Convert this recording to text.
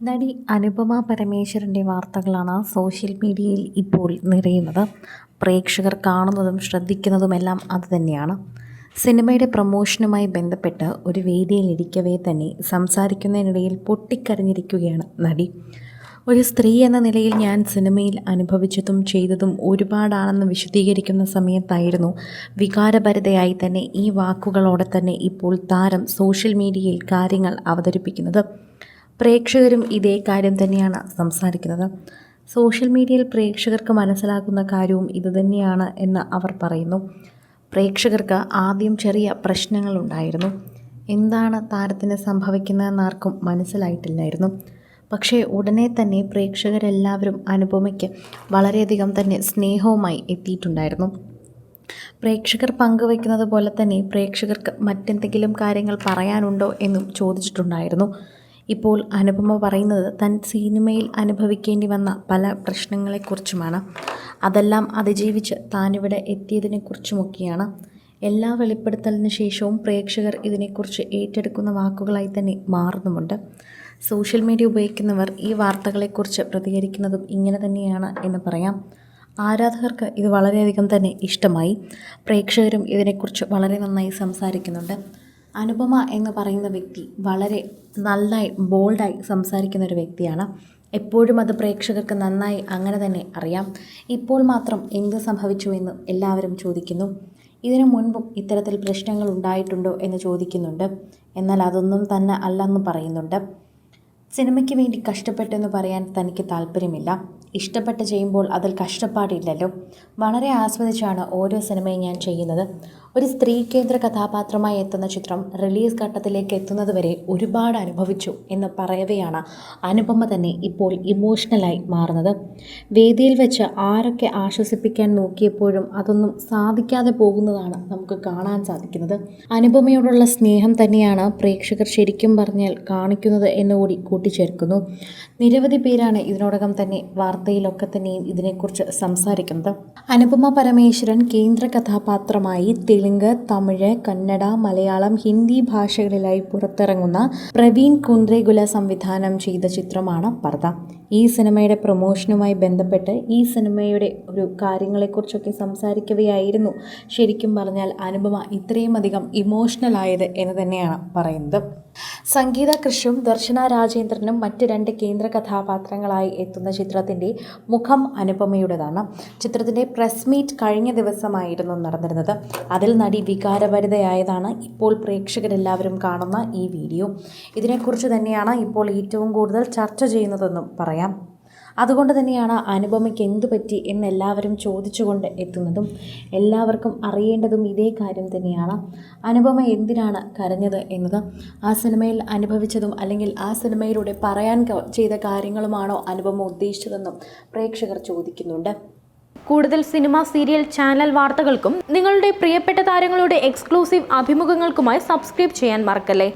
നടി അനുപമ പരമേശ്വരന്റെ വാർത്തകളാണ് സോഷ്യൽ മീഡിയയിൽ ഇപ്പോൾ നിറയുന്നത്. പ്രേക്ഷകർ കാണുന്നതും ശ്രദ്ധിക്കുന്നതുമെല്ലാം അതുതന്നെയാണ് സിനിമയുടെ പ്രമോഷനുമായി ബന്ധപ്പെട്ട് ഒരു വേദിയിൽ വേദിയിലിരിക്കവേ തന്നെ സംസാരിക്കുന്നതിനിടയിൽ പൊട്ടിക്കരഞ്ഞിരിക്കുകയാണ് നടി. ഒരു സ്ത്രീ എന്ന നിലയിൽ ഞാൻ സിനിമയിൽ അനുഭവിച്ചതും ചെയ്തതും ഒരുപാടാണെന്ന് വിശദീകരിക്കുന്ന സമയത്തായിരുന്നു വികാരഭരിതയായി തന്നെ ഈ വാക്കുകളോടെ തന്നെ ഇപ്പോൾ താരം സോഷ്യൽ മീഡിയയിൽ കാര്യങ്ങൾ അവതരിപ്പിക്കുന്നത്. പ്രേക്ഷകരും ഇതേ കാര്യം തന്നെയാണ് സംസാരിക്കുന്നത്. സോഷ്യൽ മീഡിയയിൽ പ്രേക്ഷകർക്ക് മനസ്സിലാക്കുന്ന കാര്യവും ഇതുതന്നെയാണ് എന്ന് അവർ പറയുന്നു. പ്രേക്ഷകർക്ക് ആദ്യം ചെറിയ പ്രശ്നങ്ങളുണ്ടായിരുന്നു എന്താണ് താരത്തിന് സംഭവിക്കുന്നതെന്ന് ആർക്കും മനസ്സിലായിട്ടില്ലായിരുന്നു. പക്ഷേ ഉടനെ തന്നെ പ്രേക്ഷകരെല്ലാവരും അനുപമയ്ക്ക് വളരെയധികം തന്നെ സ്നേഹവുമായി എത്തിയിട്ടുണ്ടായിരുന്നു. പ്രേക്ഷകർ പങ്കുവയ്ക്കുന്നത് പോലെ തന്നെ പ്രേക്ഷകർക്ക് മറ്റെന്തെങ്കിലും കാര്യങ്ങൾ പറയാനുണ്ടോ എന്നും ചോദിച്ചിട്ടുണ്ടായിരുന്നു. ഇപ്പോൾ അനുപമ പറയുന്നത് തൻ സിനിമയിൽ അനുഭവിക്കേണ്ടി വന്ന പല പ്രശ്നങ്ങളെക്കുറിച്ചുമാണ്. അതെല്ലാം അതിജീവിച്ച് താനിവിടെ എത്തിയതിനെക്കുറിച്ചുമൊക്കെയാണ്. എല്ലാ വെളിപ്പെടുത്തലിന് ശേഷവും പ്രേക്ഷകർ ഇതിനെക്കുറിച്ച് ഏറ്റെടുക്കുന്ന വാക്കുകളായി തന്നെ മാറുന്നുമുണ്ട്. സോഷ്യൽ മീഡിയ ഉപയോഗിക്കുന്നവർ ഈ വാർത്തകളെക്കുറിച്ച് പ്രതികരിക്കുന്നതും ഇങ്ങനെ തന്നെയാണ് എന്ന് പറയാം. ആരാധകർക്ക് ഇത് വളരെയധികം തന്നെ ഇഷ്ടമായി. പ്രേക്ഷകരും ഇതിനെക്കുറിച്ച് വളരെ നന്നായി സംസാരിക്കുന്നുണ്ട്. അനുപമ എന്ന് പറയുന്ന വ്യക്തി വളരെ നന്നായി ബോൾഡായി സംസാരിക്കുന്ന ഒരു വ്യക്തിയാണ്. എപ്പോഴും അത് പ്രേക്ഷകർക്ക് നന്നായി അങ്ങനെ തന്നെ അറിയാം. ഇപ്പോൾ മാത്രം എന്ത് സംഭവിച്ചു എന്ന് എല്ലാവരും ചോദിക്കുന്നു. ഇതിനു മുൻപും ഇത്തരത്തിൽ പ്രശ്നങ്ങൾ ഉണ്ടായിട്ടുണ്ടോ എന്ന് ചോദിക്കുന്നുണ്ട്. എന്നാൽ അതൊന്നും തന്നെ അല്ലെന്ന് പറയുന്നുണ്ട്. സിനിമയ്ക്ക് വേണ്ടി കഷ്ടപ്പെട്ടെന്ന് പറയാൻ തനിക്ക് താല്പര്യമില്ല. ഇഷ്ടപ്പെട്ട് ചെയ്യുമ്പോൾ അതിൽ കഷ്ടപ്പാടില്ലല്ലോ. വളരെ ആസ്വദിച്ചാണ് ഓരോ സിനിമയും ഞാൻ ചെയ്യുന്നത്. ഒരു സ്ത്രീ കേന്ദ്ര കഥാപാത്രമായി എത്തുന്ന ചിത്രം റിലീസ് ഘട്ടത്തിലേക്ക് എത്തുന്നതുവരെ ഒരുപാട് അനുഭവിച്ചു എന്ന് പറയവെയാണ് അനുപമ തന്നെ ഇപ്പോൾ ഇമോഷണലായി മാറുന്നത്. വേദിയിൽ വെച്ച് ആരൊക്കെ ആശ്വസിപ്പിക്കാൻ നോക്കിയപ്പോഴും അതൊന്നും സാധിക്കാതെ പോകുന്നതാണ് നമുക്ക് കാണാൻ സാധിക്കുന്നത്. അനുപമയോടുള്ള സ്നേഹം തന്നെയാണ് പ്രേക്ഷകർ ശരിക്കും പറഞ്ഞാൽ കാണിക്കുന്നത് എന്നുകൂടി കൂട്ടിച്ചേർക്കുന്നു. നിരവധി പേരാണ് ഇതിനോടകം തന്നെ വാർത്തയിലൊക്കെ തന്നെയും ഇതിനെക്കുറിച്ച് സംസാരിക്കുന്നത്. അനുപമ പരമേശ്വരൻ കേന്ദ്ര കഥാപാത്രമായി തെലുങ്ക് തമിഴ് കന്നഡ മലയാളം ഹിന്ദി ഭാഷകളിലായി പുറത്തിറങ്ങുന്ന പ്രവീൺ കുന്ദ്രേഗുല സംവിധാനം ചെയ്ത ചിത്രമാണ് പർദ ഈ സിനിമയുടെ പ്രൊമോഷനുമായി ബന്ധപ്പെട്ട് ഈ സിനിമയുടെ ഒരു കാര്യങ്ങളെക്കുറിച്ചൊക്കെ സംസാരിക്കുകയായിരുന്നു ശരിക്കും പറഞ്ഞാൽ അനുപമ ഇത്രയും അധികം ഇമോഷണൽ ആയത് എന്ന് തന്നെയാണ് പറയുന്നത്. സംഗീത കൃഷും ദർശന രാജേന്ദ്രനും മറ്റ് രണ്ട് കേന്ദ്ര കഥാപാത്രങ്ങളായി എത്തുന്ന ചിത്രത്തിന്റെ മുഖം അനുപമയുടേതാണ്. ചിത്രത്തിന്റെ പ്രസ് മീറ്റ് കഴിഞ്ഞ ദിവസമായിരുന്നു നടന്നിരുന്നത്. അതിൽ നടി വികാരഭരിതയായതാണ് ഇപ്പോൾ പ്രേക്ഷകരെല്ലാവരും കാണുന്ന ഈ വീഡിയോ. ഇതിനെക്കുറിച്ച് തന്നെയാണ് ഇപ്പോൾ ഏറ്റവും കൂടുതൽ ചർച്ച ചെയ്യുന്നതെന്നും പറയാം. അതുകൊണ്ട് തന്നെയാണ് അനുപമയ്ക്ക് എന്തു പറ്റി എന്ന് എല്ലാവരും ചോദിച്ചുകൊണ്ട് എത്തുന്നതും എല്ലാവർക്കും അറിയേണ്ടതും ഇതേ കാര്യം തന്നെയാണ്. അനുപമ എന്തിനാണ് കരഞ്ഞത് എന്നത് ആ സിനിമയിൽ അനുഭവിച്ചതും അല്ലെങ്കിൽ ആ സിനിമയിലൂടെ പറയാൻ ചെയ്ത കാര്യങ്ങളുമാണോ അനുപമ ഉദ്ദേശിച്ചതെന്നും പ്രേക്ഷകർ ചോദിക്കുന്നുണ്ട്. കൂടുതൽ സിനിമ സീരിയൽ ചാനൽ വാർത്തകൾക്കും നിങ്ങളുടെ പ്രിയപ്പെട്ട താരങ്ങളുടെ എക്സ്ക്ലൂസീവ് അഭിമുഖങ്ങൾക്കുമായി സബ്സ്ക്രൈബ് ചെയ്യാൻ മറക്കല്ലേ?